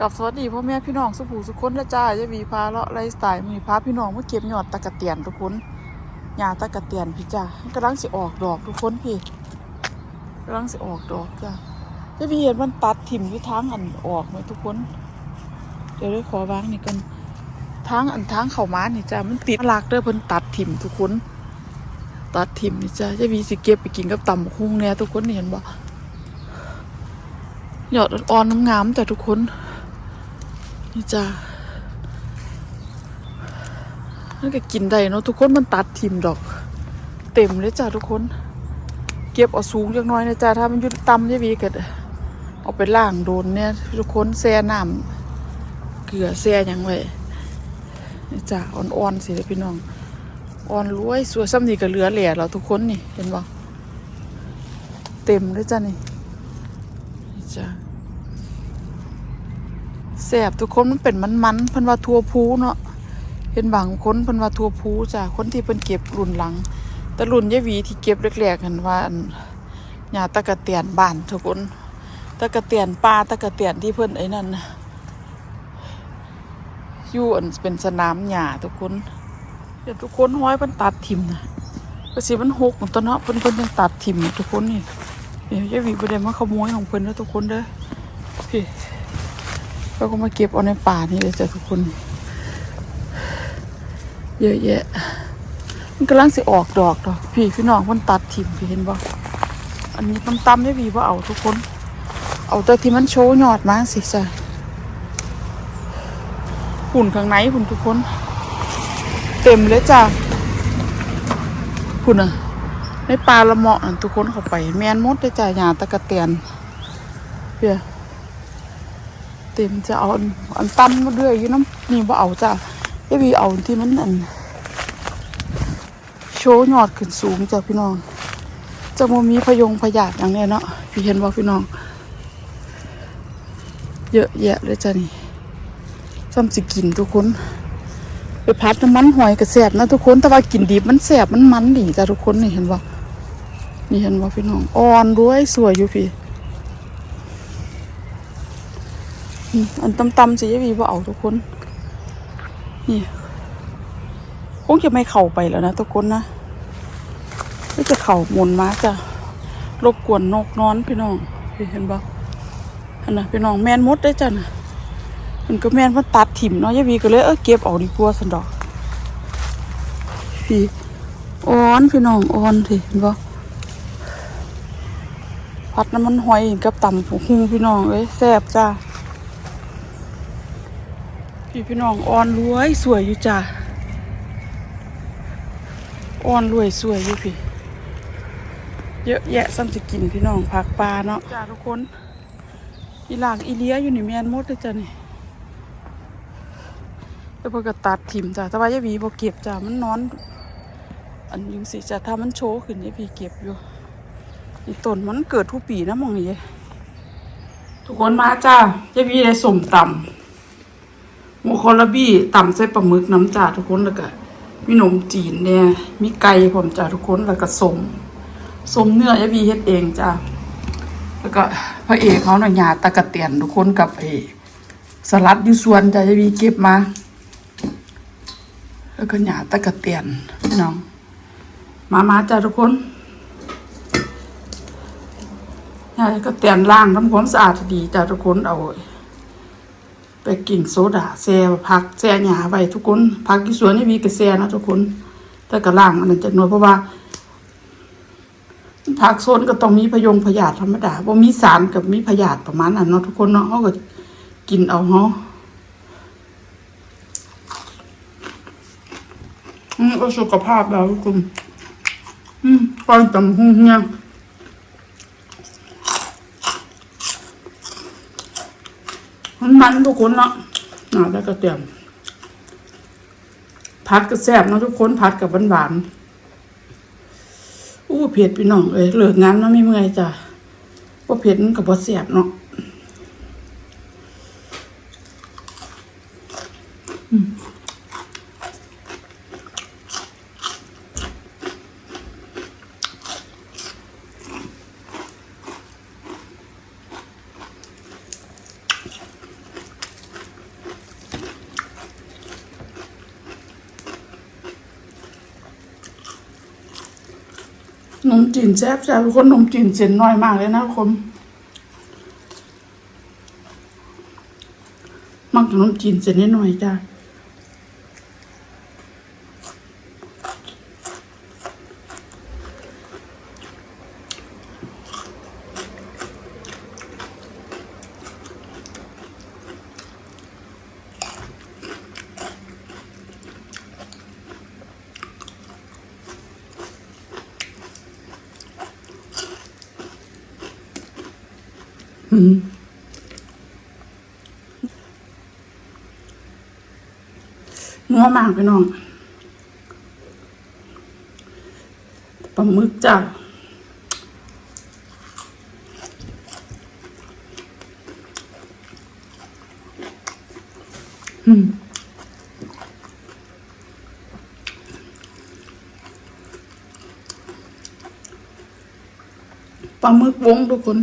กับสวัสดีพ่อแม่พี่น้องสุภูสุคนนะจ้าจะมีพาเลาะไลฟ์สไตล์มีพาพี่น้องมาเก็บยอดตะกะเตียนทุกคนหญ้าตะกะเตียนพี่จ้ากำลังสิออกดอกทุกคนพี่กำลังสิออกดอกจ้าจะมีเห็นมันตัดถิ่มอยู่ทางอันออกไหมทุกคน เดี๋ยวได้ขอวางนี่กันทางอันทางเข้าม้านี่จ้ามันติดหลากเด้อเพิ่นตัดถิ่มทุกคน ตัดถิ่มนี่จ้าจะมีสิเก็บไปกินกับตำบักหุ่งเนี่ยทุกคนนี่เห็นบ่ยอดอ่อนๆงามแต่ทุกคน นี่จ้านั่นก็กินได้เนาะทุกคนมันตัดทิมดอก เต็มเลยจ้าทุกคน เก็บเอาสูงจักน้อยนะจ้าถ้ามันยุดต่ำจะวีก็เอาไปล่างโดนเนี่ย ทุกคนแช่น้ำเกลือแช่ยังไว้นี่จ้าอ่อนๆสิเลยพี่น้องอ่อนรวยสวยซ้ำนี่ก็เหลือแหล่เราทุกคนนี่เห็นบ่เต็มเลยจ้านี่นี่จ้า แสบทุกคนมันเป็นมันๆเพิ่นว่าทัวพูเนาะเห็นบางคนเพิ่นว่าทัวพูจ้ะคนที่เพิ่นเก็บรุ่นหลัง แต่รุ่นยายวีที่เก็บแรกๆกันว่าอันหญ้าตะกะเตียนบ้านทุกคนตะกะเตียนป่าตะกะเตียนที่เพิ่นไอ้นั่นอยู่อันเป็นสนามหญ้าทุกคนเดี๋ยวทุกคนห้อยเพิ่นตัดทิ่มนะก็สิมันหกหมดตัวเนาะเพิ่นเพิ่นยังตัดทิ่มทุกคนนี่เดี๋ยวยายหวีบ่ได้มาขโมยของเพิ่นเด้อทุกคนเด้อพี่ เราก็มาเก็บเอาในป่านี่เลยจ้ะทุกคน เยอะแยะ มันกำลังสิออกดอกดอกพี่พี่น้องมันตัดถิ่มพี่เห็นบ่อันนี้ตำๆได้พี่ว่าเอาทุกคน เอาแต่ที่มันโชว์ยอดมาสิจ้ะหุ่นข้างในหุ่นทุกคน เต็มเลยจ้ะหุ่นอะในปลาละเมาะนั่นทุกคนเข้าไป แมนมดเลยจ้ะหญ้าตะกะเตียนเพี่ย เต็มจะเอาอันตั้มมาเรื่อยอยู่น้ำนี่บ่เอาจ้ะไอ้วีเอาที่มันอันโชว์ยอดขึ้นสูงจ้ะพี่น้องจะมมีพยงพยาธิอย่างเนี้ยเนาะพี่เห็นบ่พี่น้อง เยอะแยะเลยจ้ะนี่ซ้ำสิกินทุกคนไปพัดน้ำมันหอยกระแสบนะทุกคนแต่ว่ากินดิบมันแสบมันมันดีจ้ะทุกคนนี่เห็นบ่นี่เห็นบ่พี่น้องอ่อนด้วยสวยอยู่พี่ อันตำๆสิยายวีว่าเอาทุกคน นี่คงจะไม่เข้าไปแล้วนะทุกคนนะก็จะเข่าหมุนมาจะรบกวนนกนอนพี่น้องเห็นบ่อันนะพี่น้องแมนมดได้จ้ะนะมันก็แมนมันตัดถิ่มเนาะยายวีก็เลยเออเก็บเอาดีกว่าสันดอกพี่อ่อนพี่น้องอ่อนสิเห็นบ่พัดน้ำมันหอยกับตำหูพี่น้องเอ้ยแซ่บจ้า พี่พี่น้องอ่อนรวยสวยอยู่จ้าอ่อนรวยสวยอยู่พี่ เยอะแยะซ้ำจะกินพี่น้องผักปลาเนาะจ้าทุกคนอีหลากอีเลี้ยอยู่นี่แมนมดเลยจ้ะนี่แล้วพอก็ตัดถิ่มจ้ะแต่ว่ายายหวีพอเก็บจ้ะมันนอน อันยังสิจ้ะถ้ามันโชว์ขึ้นยายหวีเก็บอยู่นี่ต้นมันเกิดทุกปีนะมองนี้ทุกคนมาจ้ายายหวีได้สมตำ หมูคอลบี้ต่ำใส่ปลาหมึกน้ำจ่าทุกคนแล้วก็มีขนมจีนเนี่ยมีไก่ผมจ่าทุกคนแล้วก็สมสมเนื้อยาบีเฮ็ดเองจ้าแล้วก็พระเอกเขาหน่อยหยาตะกะเตียนทุกคนกับเอสลัดอยู่สวนจ้ายาบีเก็บมา แล้วก็หยาตะกะเตียนพี่น้อง มามาจ้าทุกคนหยาตะกะเตียนล้างทำความสะอาดดีจ้าทุกคนเอา ไปกิ่งโซดาแซ่พักแซ่หญ้าไว้ทุกคนพักที่สวนนี่มีกระแซ่นะทุกคน แต่กระล่างอันจะหน่วยเพราะว่าผักโซนก็ต้องมีพยงพยาธิธรรมดาว่ามีสารกับมีพยาธิประมาณนั้นเนาะทุกคนเนาะเขาก็กินเอาเนาะอืมก็สุขภาพแล้วทุกคนอืมปอนจำหุ่งเฮีย มันมันทุกคนเนาะอ่าแล้วก็เตรียมผัดก็แซ่บเนาะทุกคนผัดกับหวานๆอู้เผ็ดพี่น้องเอ้ยเลิกงานเนาะไม่เมื่อยจ้ะว่าเผ็ดมันกับว่าแซ่บเนาะ นมจีนแซ่บแซ่บทุกคนนมจีนเส้นน้อยมากเลยนะทุกคนมักขนมจีนเส้นนิดหน่อยจ้า นัวมากพี่น้องปลาหมึกจ้าอืมปลาหมึกวงทุกคน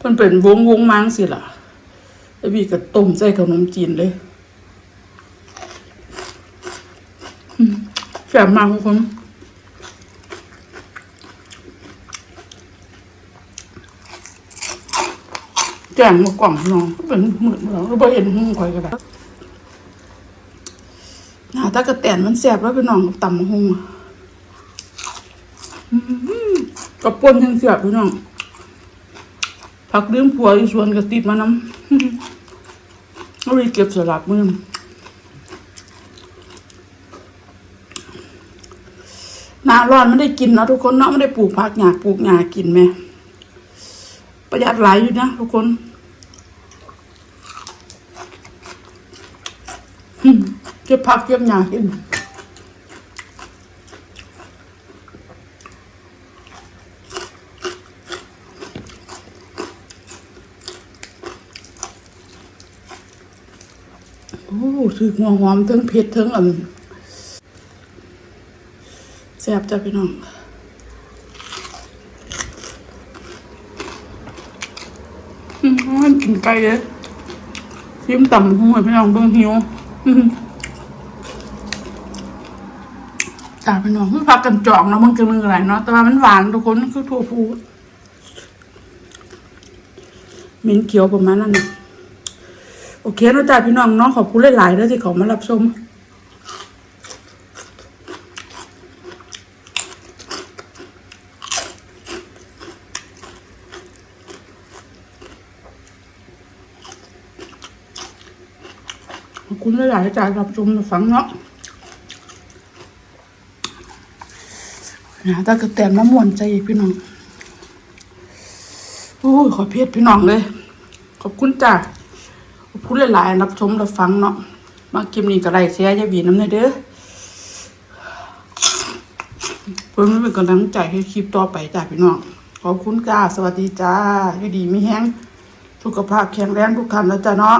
เพิ่นเป็นวงวงมังสิล่ะไอ้บีก็ต้มใส่ขนมจีนเลยแซ่บมากทุกคนแจ้งมากล่องน้องก็เป็นหมื่นเราก็บ่เห็นหุ้งคอยกันแบบหน้าตากระแตนมันแซ่บแล้วพี่น้องกับตำมะฮุ่งอะอื้อหือกับป่นยังแซ่บพี่น้อง ผักเลี้ยงผัวอยู่สวนก็ติดมาน้ำเอาไปเก็บสลับมือหน้าร้อนไม่ได้กินเนาะทุกคนเนาะไม่ได้ปลูกผักหญ้าปลูกหญ้ากินไหมประหยัดหลายอยู่นะทุกคนเก็บผักเก็บหญ้ากิน โอ้ถือหัวหอมทั้งเผ็ดทั้งอันแซ่บจ้ะพี่น้องอืมกินไก่เลยชิมต่ำหัวพี่น้องเบิ่งหิวอืมจ้าพี่น้องคือพักกันจองเนาะมันคือมืออะไรเนาะแต่ว่ามันหวานทุกคนคือถั่วพูเหม็นเขียวประมาณนั้นนะ โอเคนะจ๊ะพี่น้องน้องขอบคุณหลายๆด้วที่เขามารับชมขอบคุณหลายๆจ้ะรับชมรับฟังเนาะนะถ้าเกิดแต่น้ำมวนใจพี่น้องโอ้ยขอเพชรพี่น้องเลย ขอบคุณจ้ะ พูดหลายๆรับชมรับฟังเนาะมากินนี่ก็ไลค์แชร์ยาบีน้ำในเด้อเพื่อไม่เป็นกำลังใจให้คลิปต่อไปจ้าพี่น้องขอบคุณจ้าสวัสดีจ้าอยู่ดีไม่แห้งสุขภาพแข็งแรงทุกท่านแล้วจ้าเนาะ